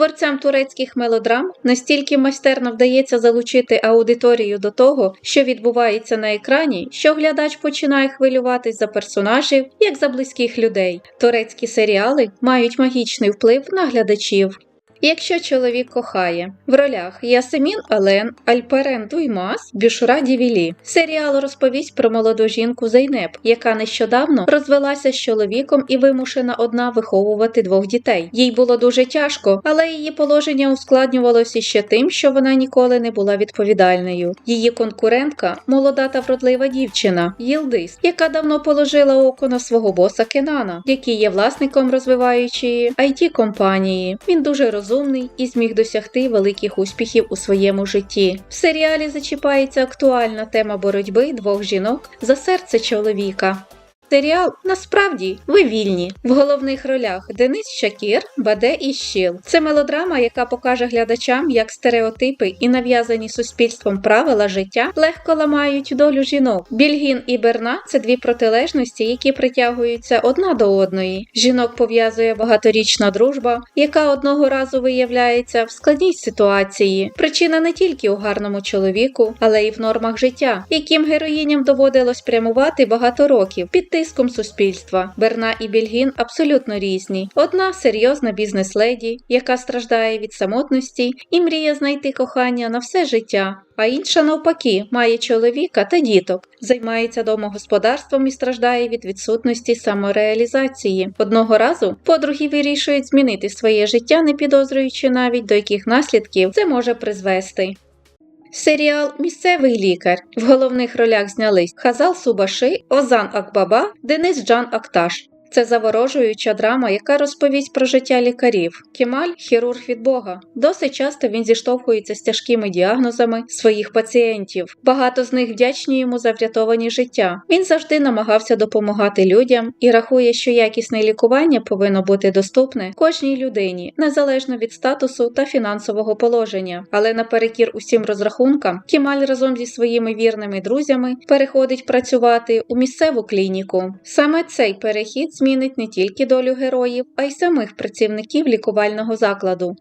Творцям турецьких мелодрам настільки майстерно вдається залучити аудиторію до того, що відбувається на екрані, що глядач починає хвилюватись за персонажів, як за близьких людей. Турецькі серіали мають магічний вплив на глядачів. Якщо чоловік кохає в ролях Ясемін Ален, Альперен Дуймас, Бюшра Дівілі. Серіал розповість про молоду жінку Зайнеп, яка нещодавно розвелася з чоловіком і вимушена одна виховувати двох дітей. Їй було дуже тяжко, але її положення ускладнювалося ще тим, що вона ніколи не була відповідальною. Її конкурентка молода та вродлива дівчина Єлдис, яка давно положила око на свого боса Кенана, який є власником розвиваючої it компанії. Він дуже розумний і зміг досягти великих успіхів у своєму житті. В серіалі зачіпається актуальна тема боротьби двох жінок за серце чоловіка. Серіал насправді ви вільні. В головних ролях Денис Шакір, Баде і Щіл. Це мелодрама, яка покаже глядачам, як стереотипи і нав'язані суспільством правила життя легко ламають долю жінок. Більгін і Берна це дві протилежності, які притягуються одна до одної. Жінок пов'язує багаторічна дружба, яка одного разу виявляється в складній ситуації. Причина не тільки у гарному чоловіку, але й в нормах життя, яким героїням доводилось прямувати багато років під тиском суспільства. Берна і Більгін абсолютно різні. Одна серйозна бізнес-леді, яка страждає від самотності і мріє знайти кохання на все життя. А інша, навпаки, має чоловіка та діток, займається домогосподарством і страждає від відсутності самореалізації. Одного разу подруги вирішують змінити своє життя, не підозрюючи навіть до яких наслідків це може призвести. Серіал Місцевий лікар в головних ролях знялись Хазал Субаши, Озан Акбаба, Денис Джан Акташ. Це заворожуюча драма, яка розповість про життя лікарів. Кемаль хірург від Бога. Досить часто він зіштовхується з тяжкими діагнозами своїх пацієнтів. Багато з них вдячні йому за врятовані життя. Він завжди намагався допомагати людям і рахує, що якісне лікування повинно бути доступне кожній людині, незалежно від статусу та фінансового положення. Але наперекір усім розрахункам, Кемаль разом зі своїми вірними друзями переходить працювати у місцеву клініку. Саме цей перехід змінить не тільки долю героїв, а й самих працівників лікувального закладу.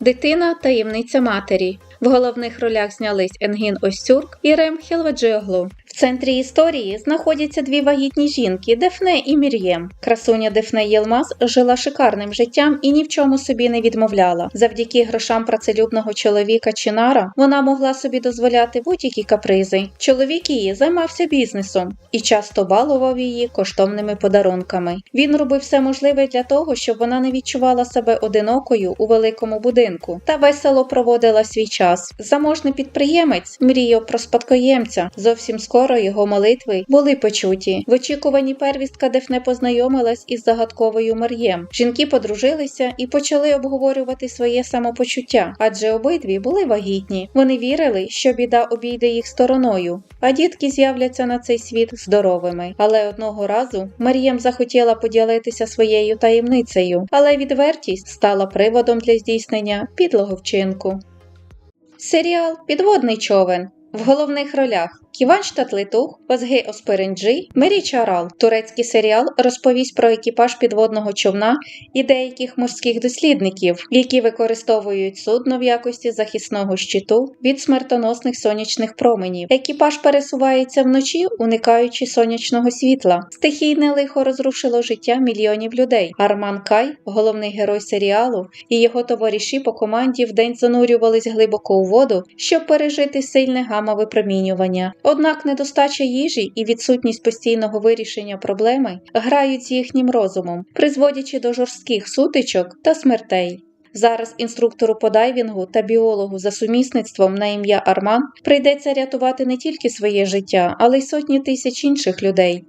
Дитина таємниця матері. В головних ролях знялись Енгін Остюрк і Рем Хелваджиоглу. В центрі історії знаходяться дві вагітні жінки Дефне і Мір'єм. Красуня Дефне Єлмаз жила шикарним життям і ні в чому собі не відмовляла. Завдяки грошам працелюбного чоловіка Чинара вона могла собі дозволяти будь-які капризи. Чоловік її займався бізнесом і часто балував її коштовними подарунками. Він робив все можливе для того, щоб вона не відчувала себе одинокою у великому будинку та весело проводила свій час. Заможний підприємець мріяв про спадкоємця. Зовсім скоро його молитви були почуті. В очікуванні первістка Дефне познайомилась із загадковою Мар'єм. Жінки подружилися і почали обговорювати своє самопочуття, адже обидві були вагітні. Вони вірили, що біда обійде їх стороною, а дітки з'являться на цей світ здоровими. Але одного разу Мар'єм захотіла поділитися своєю таємницею, але відвертість стала приводом для здійснення підлого вчинку. Серіал Підводний човен в головних ролях Ківан Штатлитух, Озге Оспиринджі, Мері Чарал. Турецький серіал розповість про екіпаж підводного човна і деяких морських дослідників, які використовують судно в якості захисного щиту від смертоносних сонячних променів. Екіпаж пересувається вночі, уникаючи сонячного світла. Стихійне лихо розрушило життя мільйонів людей. Арман Кай, головний герой серіалу, і його товариші по команді вдень занурювались глибоко у воду, щоб пережити сильне гамма випромінювання. Однак недостача їжі і відсутність постійного вирішення проблеми грають з їхнім розумом, призводячи до жорстких сутичок та смертей. Зараз інструктору по дайвінгу та біологу за сумісництвом на ім'я Арман прийдеться рятувати не тільки своє життя, але й сотні тисяч інших людей.